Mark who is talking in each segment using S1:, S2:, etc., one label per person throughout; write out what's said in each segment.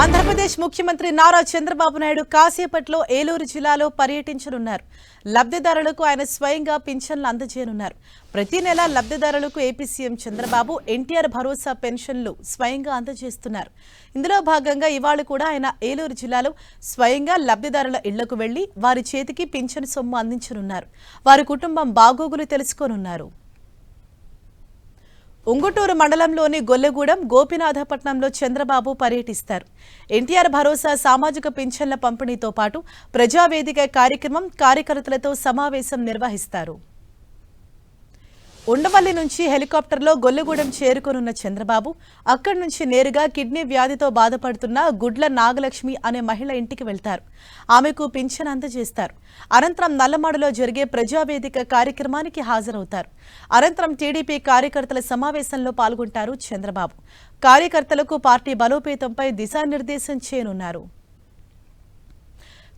S1: ఆంధ్రప్రదేశ్ ముఖ్యమంత్రి నారా చంద్రబాబు నాయుడు కాసేపట్లో ఏలూరు జిల్లాలో పర్యటించనున్నారు. లబ్ధిదారులకు ఆయన స్వయంగా పింఛన్లు అందజేయనున్నారు. ప్రతి నెల లబ్ధిదారులకు ఏపీ సీఎం చంద్రబాబు ఎన్టీఆర్ భరోసా పెన్షన్లు స్వయంగా అందజేస్తున్నారు. ఇందులో భాగంగా ఇవాళ కూడా ఆయన ఏలూరు జిల్లాలో స్వయంగా లబ్ధిదారుల ఇళ్ళకు వెళ్ళి వారి చేతికి పింఛన్ సొమ్ము అందించనున్నారు. వారి కుటుంబం బాగోగులు తెలుసుకోనున్నారు. ఉంగుటూరు మండలంలోని గొల్లగూడెం గోపినాథపట్నంలో చంద్రబాబు పర్యటిస్తారు. ఎన్టీఆర్ భరోసా సామాజిక పింఛన్ల పంపిణీతో పాటు ప్రజావేదిక కార్యక్రమం కార్యకర్తలతో సమావేశం నిర్వహిస్తారు. ఉండవల్లి నుంచి హెలికాప్టర్లో గొల్లగూడెం చేరుకోనున్న చంద్రబాబు అక్కడి నుంచి నేరుగా కిడ్నీ వ్యాధితో బాధపడుతున్న గుడ్ల నాగలక్ష్మి అనే మహిళ ఇంటికి వెళ్తారు. ఆమెకు పింఛన్ అందజేస్తారు. అనంతరం నల్లమాడలో జరిగే ప్రజావేదిక కార్యక్రమానికి హాజరవుతారు. అనంతరం టీడీపీ కార్యకర్తల సమావేశంలో పాల్గొంటారు చంద్రబాబు. కార్యకర్తలకు పార్టీ బలోపేతంపై దిశానిర్దేశం చేయనున్నారు.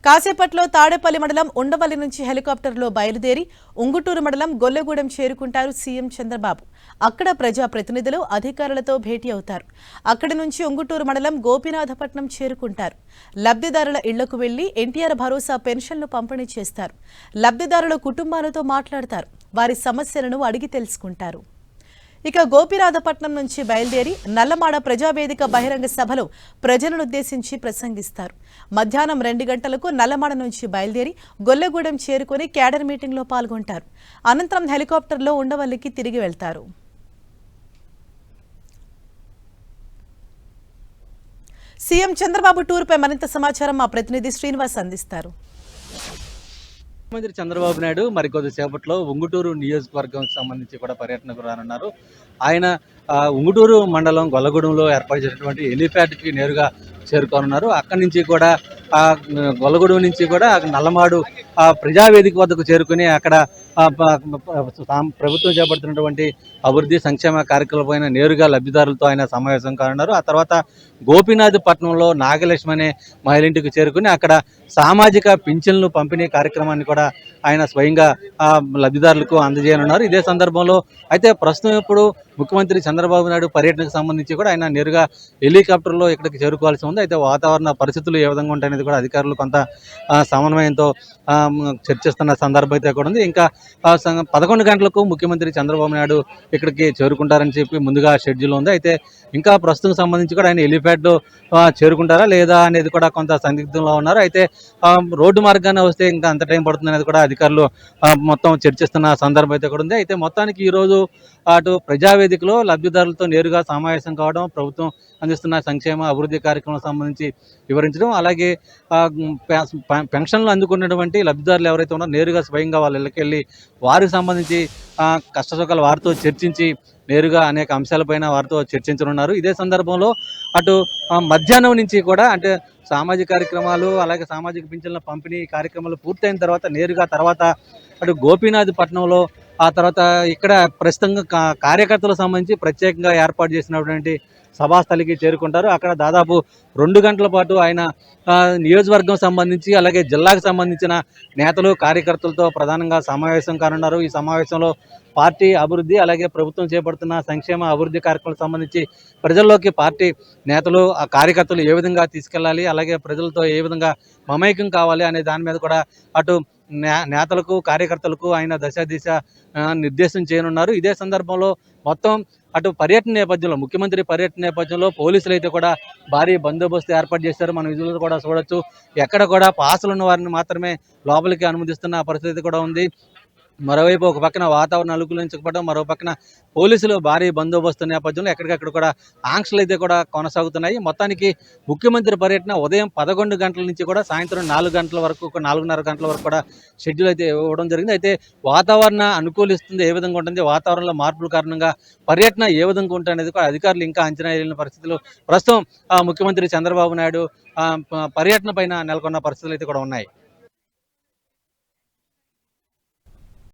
S1: కాసేపట్లో తాడేపల్లి మండలం ఉండవల్లి నుంచి హెలికాప్టర్లో బయలుదేరి ఉంగుటూరు మండలం గొల్లగూడెం చేరుకుంటారు సీఎం చంద్రబాబు. అక్కడ ప్రజాప్రతినిధులు అధికారులతో భేటీ అవుతారు. అక్కడి నుంచి ఉంగుటూరు మండలం గోపినాథపట్నం చేరుకుంటారు. లబ్ధిదారుల ఇళ్ళకు వెళ్ళి ఎన్టీఆర్ భరోసా పెన్షన్లు పంపిణీ చేస్తారు. లబ్ధిదారుల కుటుంబాలతో మాట్లాడతారు. వారి సమస్యలను అడిగి తెలుసుకుంటారు. ఇక గోపినాథపట్నం నుంచి బయలుదేరి నల్లమాడ ప్రజావేదిక బహిరంగ సభలో ప్రజలనుద్దేశించి ప్రసంగిస్తారు. మధ్యాహ్నం రెండు గంటలకు నల్లమాడ నుంచి బయలుదేరి గొల్లగూడెం చేరుకుని క్యాడర్ మీటింగ్లో పాల్గొంటారు. అనంతరం హెలికాప్టర్లో ఉండవల్లికి తిరిగి వెళ్తారు. సీఎం చంద్రబాబు టూర్పై మరింత సమాచారం మా ప్రతినిధి శ్రీనివాస్ అందిస్తారు.
S2: ముఖ్యమంత్రి చంద్రబాబు నాయుడు మరికొద్ది సేపట్లో ఉంగుటూరు నియోజకవర్గం సంబంధించి కూడా పర్యటనకు రానున్నారు. ఆయన ఆ, ఉంగుటూరు మండలం గొల్లగూడెంలో ఏర్పాటు చేసినటువంటి హెలిప్యాడ్కి నేరుగా చేరుకోనున్నారు. అక్కడి నుంచి కూడా ఆ గొల్లగూడెం నుంచి కూడా నల్లమాడు ఆ ప్రజావేదిక వద్దకు చేరుకుని అక్కడ ప్రభుత్వం చేపడుతున్నటువంటి అభివృద్ధి సంక్షేమ కార్యక్రమాలపైన నేరుగా లబ్ధిదారులతో ఆయన సమావేశం కానున్నారు. ఆ తర్వాత గోపీనాథ్ పట్నంలో నాగలక్ష్మి అనే మహిళింటికి చేరుకుని అక్కడ సామాజిక పింఛన్లు పంపిణీ కార్యక్రమాన్ని కూడా ఆయన స్వయంగా లబ్ధిదారులకు అందజేయనున్నారు. ఇదే సందర్భంలో అయితే ప్రస్తుతం ఇప్పుడు ముఖ్యమంత్రి చంద్రబాబు నాయుడు పర్యటనకు సంబంధించి కూడా ఆయన నేరుగా హెలికాప్టర్లో ఇక్కడికి చేరుకోవాల్సి ఉంది. అయితే వాతావరణ పరిస్థితులు ఏ విధంగా ఉంటాయనేది కూడా అధికారులు కొంత సమన్వయంతో చర్చిస్తున్న సందర్భం అయితే కూడా ఉంది. ఇంకా సం- పదకొండు గంటలకు ముఖ్యమంత్రి చంద్రబాబు నాయుడు ఇక్కడికి చేరుకుంటారని చెప్పి ముందుగా షెడ్యూల్ ఉంది. అయితే ఇంకా ప్రస్తుతం సంబంధించి కూడా ఆయన హెలిప్యాడ్ చేరుకుంటారా లేదా అనేది కూడా కొంత సందిగ్ధంలో ఉన్నారు. అయితే రోడ్డు మార్గాన వస్తే ఇంకా అంత టైం పడుతుంది అనేది కూడా అధికారులు మొత్తం చర్చిస్తున్న సందర్భం అయితే కూడా ఉంది. అయితే మొత్తానికి ఈరోజు అటు ప్రజావేదికలో లబ్ధిదారులతో నేరుగా సమావేశం కావడం ప్రభుత్వం అందిస్తున్న సంక్షేమ అభివృద్ధి కార్యక్రమం సంబంధించి వివరించడం. అలాగే పెన్షన్లు అందుకున్నటువంటి లబ్ధిదారులు ఎవరైతే ఉన్నారో నేరుగా స్వయంగా వాళ్ళ ఇళ్ళకెళ్ళి వారికి సంబంధించి కష్టసుఖాలు వారితో చర్చించి నేరుగా అనేక అంశాలపైన వారితో చర్చించనున్నారు. ఇదే సందర్భంలో అటు మధ్యాహ్నం నుంచి కూడా అంటే సామాజిక కార్యక్రమాలు అలాగే సామాజిక పింఛన్ల పంపిణీ కార్యక్రమాలు పూర్తయిన తర్వాత నేరుగా తర్వాత అటు గోపీనాథ్ పట్నంలో ఆ తర్వాత ఇక్కడ ప్రస్తుతంగా కా- కార్యకర్తలకు సంబంధించి ప్రత్యేకంగా ఏర్పాటు చేసినటువంటి సభాస్థలికి చేరుకుంటారు. అక్కడ దాదాపు రెండు గంటల పాటు ఆయన నియోజకవర్గం సంబంధించి అలాగే జిల్లాకు సంబంధించిన నేతలు కార్యకర్తలతో ప్రధానంగా సమావేశం కానున్నారు. ఈ సమావేశంలో పార్టీ అభివృద్ధి అలాగే ప్రభుత్వం చేపడుతున్న సంక్షేమ అభివృద్ధి కార్యక్రమాలకు సంబంధించి ప్రజల్లోకి పార్టీ నేతలు ఆ కార్యకర్తలు ఏ విధంగా తీసుకెళ్ళాలి అలాగే ప్రజలతో ఏ విధంగా మమేకం కావాలి అనే దాని మీద కూడా అటు నేతలకు కార్యకర్తలకు ఆయన దశ దిశ నిర్దేశం చేయనున్నారు. ఇదే సందర్భంలో మొత్తం అటు పర్యటన నేపథ్యంలో ముఖ్యమంత్రి పర్యటన నేపథ్యంలో పోలీసులు అయితే కూడా భారీ బందోబస్తు ఏర్పాటు చేశారు. మనం విధులు కూడా చూడొచ్చు. ఎక్కడ కూడా పాసులు ఉన్న వారిని మాత్రమే లోపలికి అనుమతిస్తున్న పరిస్థితి కూడా ఉంది. మరోవైపు ఒక పక్కన వాతావరణం అనుకూలించకపోవడం మరో పక్కన పోలీసులు భారీ బందోబస్తు నేపథ్యంలో ఎక్కడికక్కడ కూడా ఆంక్షలు అయితే కూడా కొనసాగుతున్నాయి. మొత్తానికి ముఖ్యమంత్రి పర్యటన ఉదయం పదకొండు గంటల నుంచి కూడా సాయంత్రం నాలుగు గంటల వరకు ఒక నాలుగున్నర గంటల వరకు కూడా షెడ్యూల్ అయితే ఇవ్వడం జరిగింది. అయితే వాతావరణ అనుకూలిస్తుంది ఏ విధంగా ఉంటుంది వాతావరణంలో మార్పుల కారణంగా పర్యటన ఏ విధంగా ఉంటుంది అనేది కూడా అధికారులు ఇంకా అంచనా వేయలేని పరిస్థితులు. ప్రస్తుతం ముఖ్యమంత్రి చంద్రబాబు నాయుడు పర్యటన పైన నెలకొన్న పరిస్థితులు అయితే కూడా ఉన్నాయి.